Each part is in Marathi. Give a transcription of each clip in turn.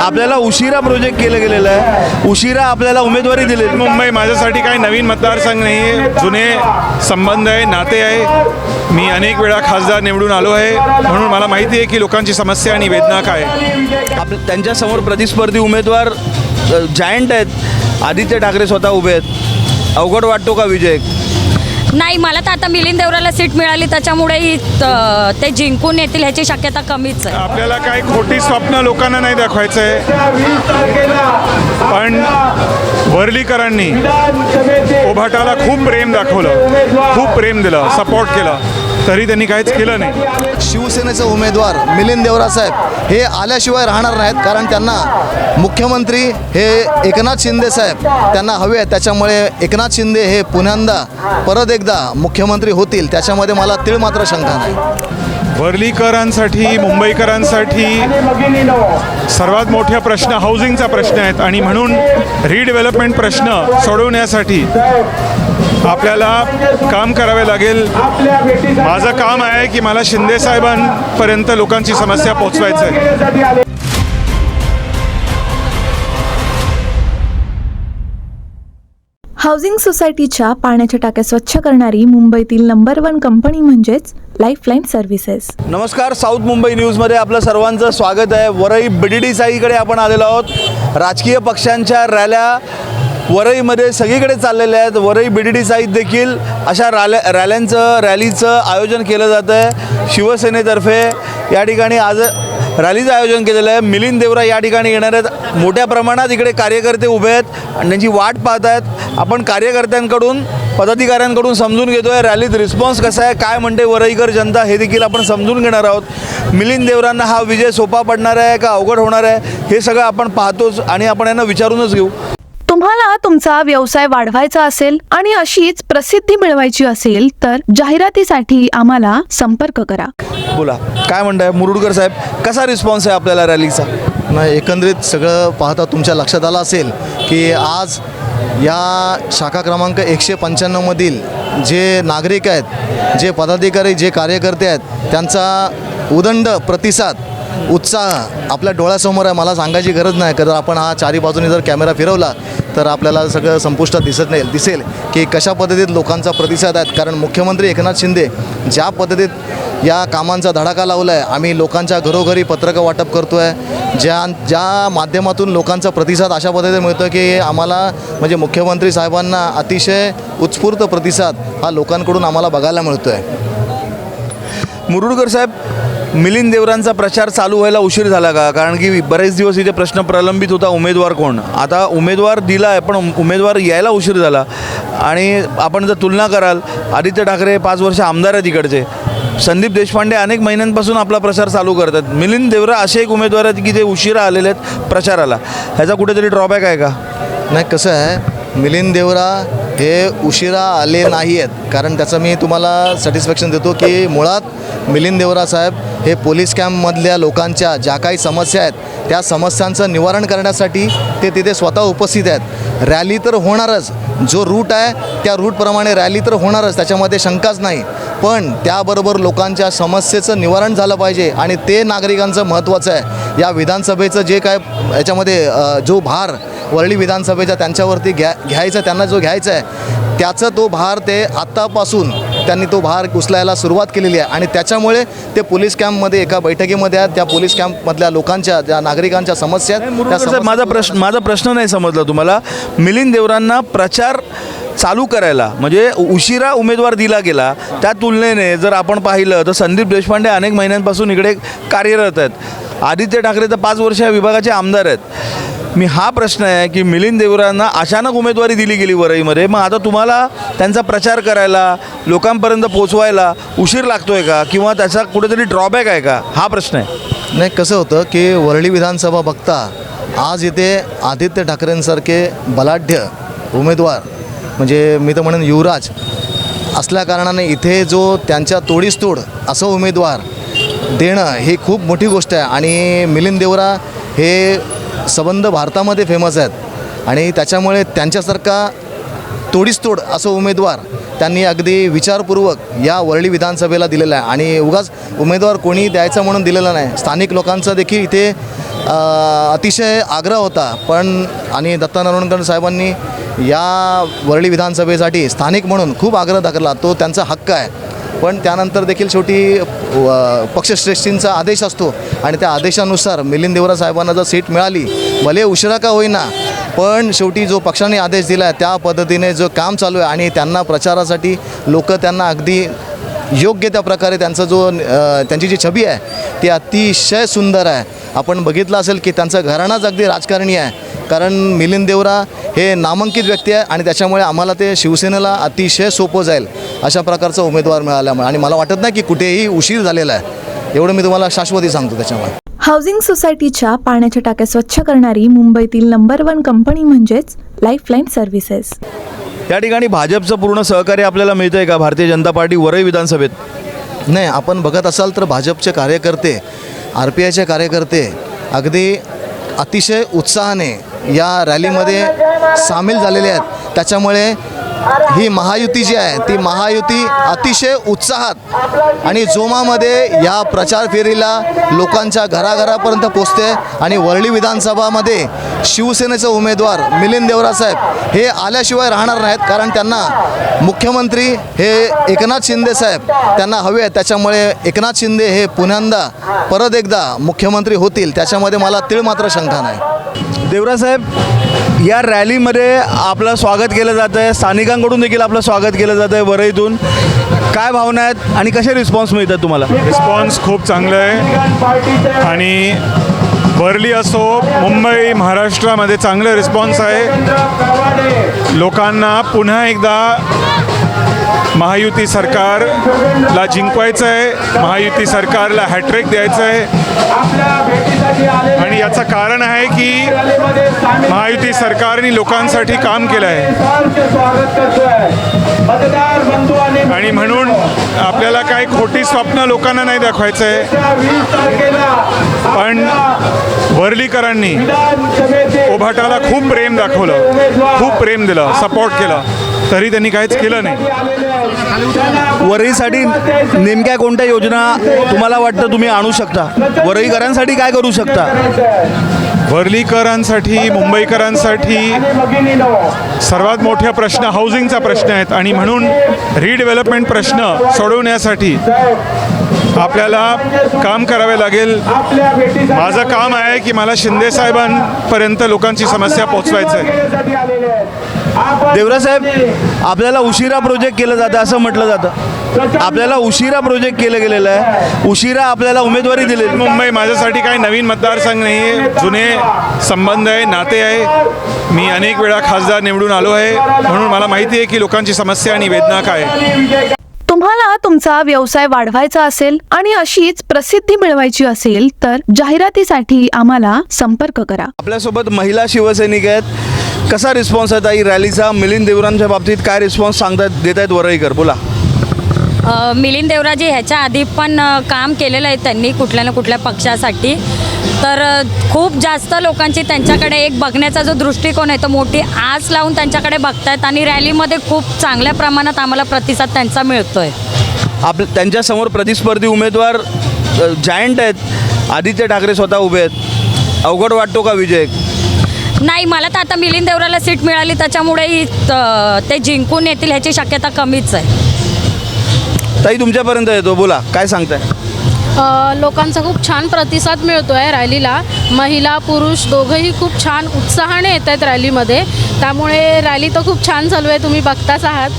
आपल्याला उशिरा प्रोजेक्ट केलं गेलेलं आहे. उशिरा आपल्याला उमेदवारी दिली मुंबई माझ्यासाठी काही नवीन मतदारसंघ नाही आहे जुने संबंध आहे नाते आहे. मी अनेक वेळा खासदार निवडून आलो आहे. म्हणून मला माहिती आहे की लोकांची समस्या आणि वेदना काय आप त्यांच्यासमोर प्रतिस्पर्धी उमेदवार जायंट आहेत. आदित्य ठाकरे स्वतः उभे आहेत. अवघड वाटतो का विजय? नाही मला तर आता मिलिंद देवराला सीट मिळाली त्याच्यामुळे ही, त- ते जिंकून येतील ह्याची शक्यता कमीच आहे. आपल्याला काही खोटी स्वप्न लोकांना नाही दाखवायचं. आहे पण वर्लीकरांनी ओभाटाला खूप प्रेम दाखवलं खूप प्रेम दिलं सपोर्ट केलं. तरी त्यांनी काहीच केलं नाही. शिवसेनेचे उमेदवार मिलिंद देवरासाहेब हे आल्याशिवाय राहणार नाहीत कारण त्यांना मुख्यमंत्री हे एकनाथ शिंदे साहेब त्यांना हवे आहेत. त्याच्यामुळे एकनाथ शिंदे हे पुन्यांदा परत एकदा मुख्यमंत्री होतील. त्याच्यामध्ये मला तीळ मात्र शंका नाही. वर्लीकरांसाठी मुंबईकरांसाठी सर्वात मोठा प्रश्न हाऊसिंगचा प्रश्न आहेत. आणि म्हणून रिडेव्हलपमेंट प्रश्न सोडवण्यासाठी आपल्याला काम करावे लागेल. माझं काम आहे की मला शिंदे साहेबांपर्यंत लोकांची समस्या पोचवायचं आहे. हाऊसिंग सोसायटीच्या पाण्याच्या टाक्या स्वच्छ करणारी मुंबईतील नंबर वन कंपनी म्हणजेच लाईफलाईन सर्व्हिसेस नमस्कार साऊथ मुंबई न्यूजमध्ये आपलं सर्वांचं स्वागत आहे. वरई बिडिडी साईकडे आपण आलेलो आहोत. राजकीय पक्षांच्या रॅल्या वरईमध्ये सगळीकडे चाललेल्या आहेत. वरई बिडिडी साईत देखील अशा रॅल्या रॅल्यांचं रॅलीचं आयोजन केलं जातं आहे. शिवसेनेतर्फे या ठिकाणी आज रॅलीचं आयोजन केलेलं आहे. मिलिंद देवरा या ठिकाणी येणार आहेत. मोठ्या प्रमाणात इकडे कार्यकर्ते उभे आहेत. आणि त्यांची वाट पाहत आहेत. आपण कार्यकर्त्यांकडून पदाधिकाऱ्यांकडून समजून घेतो आहे रॅलीत रिस्पॉन्स कसा आहे? काय म्हणते वरईकर जनता? हे देखील आपण समजून घेणार आहोत. मिलिंद देवरांना हा विजय सोपा पडणार आहे का अवघड होणार आहे? हे सगळं आपण पाहतोच आणि आपण यांना विचारूनच घेऊ. तुम्हाला तुमचा व्यवसाय वाढवायचा असेल आणि अशीच प्रसिद्धी मिळवायची असेल तर जाहिरातीसाठी आम्हाला संपर्क करा. बोला. काय म्हणताय मुरुडकर साहेब? कसा रिस्पॉन्स आहे आपल्याला रॅलीचा नाही एकंदरीत सगळं पाहता तुमच्या लक्षात आलं असेल की आज या शाखा क्रमांक एकशे पंच्याण्णवमधील जे नागरिक आहेत जे पदाधिकारी जे कार्यकर्ते आहेत त्यांचा उदंड प्रतिसाद उत्साह आपल्या डोळ्यासमोर आहे मला सांगायची गरज नाही. कारण आपण हा चारी बाजूनी जर कॅमेरा फिरवला तर आपल्याला सगळं संपुष्टात दिसत नाही दिसेल की कशा पद्धतीत लोकांचा प्रतिसाद आहे. कारण मुख्यमंत्री एकनाथ शिंदे ज्या पद्धतीत या कामांचा धडाका लावला आहे आम्ही लोकांच्या घरोघरी पत्रकं वाटप करतो आहे ज्या ज्या माध्यमातून लोकांचा प्रतिसाद अशा पद्धतीने मिळतो की आम्हाला म्हणजे मुख्यमंत्री साहेबांना अतिशय उत्स्फूर्त प्रतिसाद हा लोकांकडून आम्हाला बघायला मिळतो आहे मुरुडकर साहेब मिलिंद देवरांचा प्रचार चालू व्हायला उशीर झाला का? कारण की बरेच दिवस इथे प्रश्न प्रलंबित होता उमेदवार कोण? आता उमेदवार दिला आहे पण उमेदवार यायला उशीर झाला. आणि आपण जर तुलना कराल आदित्य ठाकरे पाच वर्ष आमदार आहेत तिकडचे संदीप देशपांडे अनेक महिन्यांपासून आपला प्रचार चालू करतात. मिलिंद देवरा असे एक उमेदवार आहेत की जे उशिरा आलेले आहेत प्रचाराला. ह्याचा कुठेतरी ड्रॉबॅक आहे का? नाही कसं आहे मिलिंद देवरा हे उशिरा आले नाही आहेत कारण त्याचं मी तुम्हाला सॅटिस्फॅक्शन देतो की मुळात मिलिंद देवरा साहेब हे पोलीस कॅम्पमधल्या लोकांच्या ज्या काही समस्या आहेत त्या समस्यांचं निवारण करण्यासाठी ते तिथे स्वतः उपस्थित आहेत. रॅली तर होणारच. जो रूट आहे त्या रूटप्रमाणे रॅली तर होणारच. त्याच्यामध्ये शंकाच नाही. पण त्याबरोबर लोकांच्या समस्येचं निवारण झालं पाहिजे आणि ते नागरिकांचं महत्त्वाचं आहे. या विधानसभेचं जे काय याच्यामध्ये जो भार वरळी विधानसभेचा त्यांच्यावरती घ्या घ्यायचा त्यांना जो घ्यायचा आहे त्याचा तो भार ते आत्तापासून त्यांनी तो भार उचलायला सुरुवात केलेली आहे. आणि त्याच्यामुळे ते पोलीस कॅम्पमध्ये एका बैठकीमध्ये आहेत. त्या पोलीस कॅम्पमधल्या लोकांच्या ज्या नागरिकांच्या समस्या आहेत माझा प्रश्न माझा प्रश्न नाही समजला तुम्हाला. मिलिंद देवरांना प्रचार चालू करायला म्हणजे उशिरा उमेदवार दिला गेला त्या तुलनेने जर आपण पाहिलं तर संदीप देशपांडे अनेक महिन्यांपासून इकडे कार्यरत आहेत. आदित्य ठाकरे तर पाच वर्ष या विभागाचे आमदार आहेत. मी हा प्रश्न आहे की मिलिंद देवरांना अचानक उमेदवारी दिली गेली वरईमध्ये मग आता तुम्हाला त्यांचा प्रचार करायला लोकांपर्यंत पोचवायला उशीर लागतो आहे का? किंवा त्याचा कुठेतरी ड्रॉबॅक आहे का? हा प्रश्न आहे. नाही कसं होतं की वरळी विधानसभा बघता आज इथे आदित्य ठाकरेंसारखे बलाढ्य उमेदवार म्हणजे मी तर म्हणेन युवराज असल्या कारणाने इथे जो त्यांच्या तोडीस तोड असं उमेदवार देणं ही खूप मोठी गोष्ट आहे. आणि मिलिंद देवरा हे संबंध भारतामध्ये फेमस आहेत. आणि त्याच्यामुळे त्यांच्यासारखा तोडीस तोड असं उमेदवार त्यांनी अगदी विचारपूर्वक या वरळी विधानसभेला दिलेला आहे. आणि उगाच उमेदवार कोणी द्यायचा म्हणून दिलेला नाही. स्थानिक लोकांचा देखील इथे अतिशय आग्रह होता. पण आणि दत्ता नरवणकर साहेबांनी या वरळी विधानसभेसाठी स्थानिक म्हणून खूप आग्रह दाखला तो त्यांचा हक्क आहे. पण त्यानंतर देखील शेवटी व- पक्षश्रेष्ठींचा आदेश असतो आणि त्या आदेशानुसार मिलिंद देवरा साहेबांना जर सीट मिळाली भले उशिरा का होईना पण शेवटी जो पक्षाने आदेश दिला आहे त्या पद्धतीने जो काम चालू आहे आणि त्यांना प्रचारासाठी लोक त्यांना अगदी योग्य त्या प्रकारे त्यांचा जो त्यांची जी छबी आहे ती अतिशय सुंदर आहे. आपण बघितलं असेल की त्यांचं घराणाच अगदी राजकारणी आहे. कारण मिलिंद देवरा हे नामांकित व्यक्ती आहे आणि त्याच्यामुळे आम्हाला ते शिवसेनेला अतिशय सोपं जाईल अशा प्रकारचा उमेदवार मिळाल्यामुळे. आणि मला वाटत नाही की कुठेही उशीर झालेला आहे. एवढं मी तुम्हाला शाश्वती सांगतो त्याच्यामुळे. हाऊसिंग सोसायटीच्या पाण्याच्या टाक्या स्वच्छ करणारी मुंबईतील नंबर वन कंपनी म्हणजेच लाईफलाईन सर्व्हिसेस या ठिकाणी भाजपचं पूर्ण सहकार्य आपल्याला मिळतं आहे का? भारतीय जनता पार्टी वरळी विधानसभेत? नाही आपण बघत असाल तर भाजपचे कार्यकर्ते आर पी आयचे कार्यकर्ते अगदी अतिशय उत्साहाने या रॅलीमध्ये सामील झालेले आहेत. त्याच्यामुळे ही महायुती जी आहे ती महायुती अतिशय उत्साहात आणि जोमामध्ये या प्रचार फेरीला लोकांच्या घराघरापर्यंत पोचते आणि वरळी विधानसभामध्ये शिवसेनेचे उमेदवार मिलिंद देवरासाहेब हे आल्याशिवाय राहणार नाहीत कारण त्यांना मुख्यमंत्री हे एकनाथ शिंदे साहेब त्यांना हवे आहेत. त्याच्यामुळे एकनाथ शिंदे हे पुन्यांदा परत एकदा मुख्यमंत्री होतील. त्याच्यामध्ये मला तीळ मात्र शंका नाही. देवरासाहेब या रॅलीमध्ये आपलं स्वागत केलं जातं आहे स्थानिकांकडून देखील आपलं स्वागत केलं जातं आहे वरईतून. काय भावना आहेत आणि कसे रिस्पॉन्स मिळतात तुम्हाला? रिस्पॉन्स खूप चांगलं आहे. आणि वरली असो मुंबई महाराष्ट्रामध्ये चांगलं रिस्पॉन्स आहे. लोकांना पुन्हा एकदा महायुती सरकारला जिंकवायचं आहे महायुती सरकारला हॅट्रिक द्यायचं आहे आणि याचं कारण आहे की महायुती सरकारने लोकांसाठी काम केलं आहे. आणि म्हणून आपल्याला काही खोटी स्वप्न लोकांना नाही दाखवायचं आहे. पण वर्लीकरांनी ओभाटाला खूप प्रेम दाखवलं. खूप प्रेम दिलं सपोर्ट केलं. तरी त्यांनी काहीच केलं नाही. वरईसाठी नेमक्या कोणत्या योजना तुम्हाला वाटतं तुम्ही आणू शकता? वरईकरांसाठी काय करू शकता? वर्लीकरांसाठी मुंबईकरांसाठी सर्वात मोठा प्रश्न हाऊसिंगचा प्रश्न आहेत. आणि म्हणून रिडेव्हलपमेंट प्रश्न सोडवण्यासाठी आपल्याला काम करावे लागेल. माझं काम आहे की मला शिंदे साहेबांपर्यंत लोकांची समस्या पोचवायचं आहे देवरा साहेब आपल्याला उशिरा प्रोजेक्ट केलं जातं असं म्हटलं जातं. आपल्याला उशिरा प्रोजेक्ट केलं गेलेलं आहे. उशिरा आपल्याला उमेदवारी दिलेली मुंबई माझ्यासाठी काही नवीन मतदारसंघ नाही आहे जुने संबंध आहे नाते आहे. मी अनेक वेळा खासदार निवडून आलो आहे. म्हणून मला माहिती आहे की लोकांची समस्या आणि वेदना काय आहे. तुम्हाला तुमचा व्यवसाय वाढवायचा असेल आणि अशीच प्रसिद्धी मिळवायची असेल तर जाहिरातीसाठी आम्हाला संपर्क करा. आपल्यासोबत महिला शिवसैनिक आहेत. कसा रिस्पॉन्स आहे ताई? रॅलीचा मिलिंद देवरांच्या बाबतीत काय रिस्पॉन्स सांगतात देत आहेत वरईकर बोला मिलिंद देवराजी ह्याच्या आधी पण काम केलेलं आहे त्यांनी कुठल्या ना कुठल्या पक्षासाठी. तर खूप जास्त लोकांची त्यांच्याकडे एक बघण्याचा जो दृष्टिकोन आहे तो मोठी आस लावून त्यांच्याकडे बघतायत आणि रॅलीमध्ये खूप चांगल्या प्रमाणात आम्हाला प्रतिसाद त्यांचा मिळतोय. आप त्यांच्यासमोर प्रतिस्पर्धी उमेदवार जायंट आहेत. आदित्य ठाकरे स्वतः उभे आहेत. अवघड वाटतो का विजय? नाही मला तर आता मिलिंद देवराला सीट मिळाली त्याच्यामुळे ही, ते जिंकून येतील ह्याची शक्यता कमीच आहे. ताई तुमच्यापर्यंत येतो. बोला काय सांगताय? अ, लोकांचा खूप छान प्रतिसाद मिळतो आहे रॅलीला. महिला पुरुष दोघंही खूप छान उत्साहाने येत आहेत रॅलीमध्ये. त्यामुळे रॅली तर खूप छान चालू आहे तुम्ही बघताच आहात.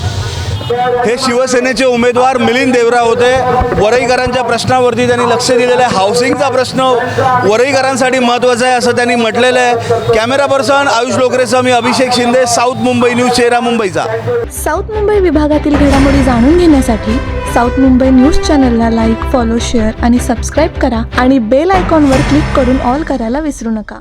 हे शिवसेनेचे उमेदवार मिलिंद देवरा होते. वरईकरांच्या प्रश्नावरती त्यांनी लक्ष दिलेलं आहे. हाऊसिंगचा प्रश्न वरईकरांसाठी महत्त्वाचा आहे असं त्यांनी म्हटलेलं आहे. कॅमेरा पर्सन आयुष लोकरेसह मी अभिषेक शिंदे साऊथ मुंबई न्यूज चेहरा मुंबईचा. साऊथ मुंबई विभागातील घडामोडी जाणून घेण्यासाठी साऊथ मुंबई न्यूज चॅनलला लाईक फॉलो शेअर आणि सबस्क्राईब करा आणि बेल आयकॉनवर क्लिक करून ऑल करायला विसरू नका.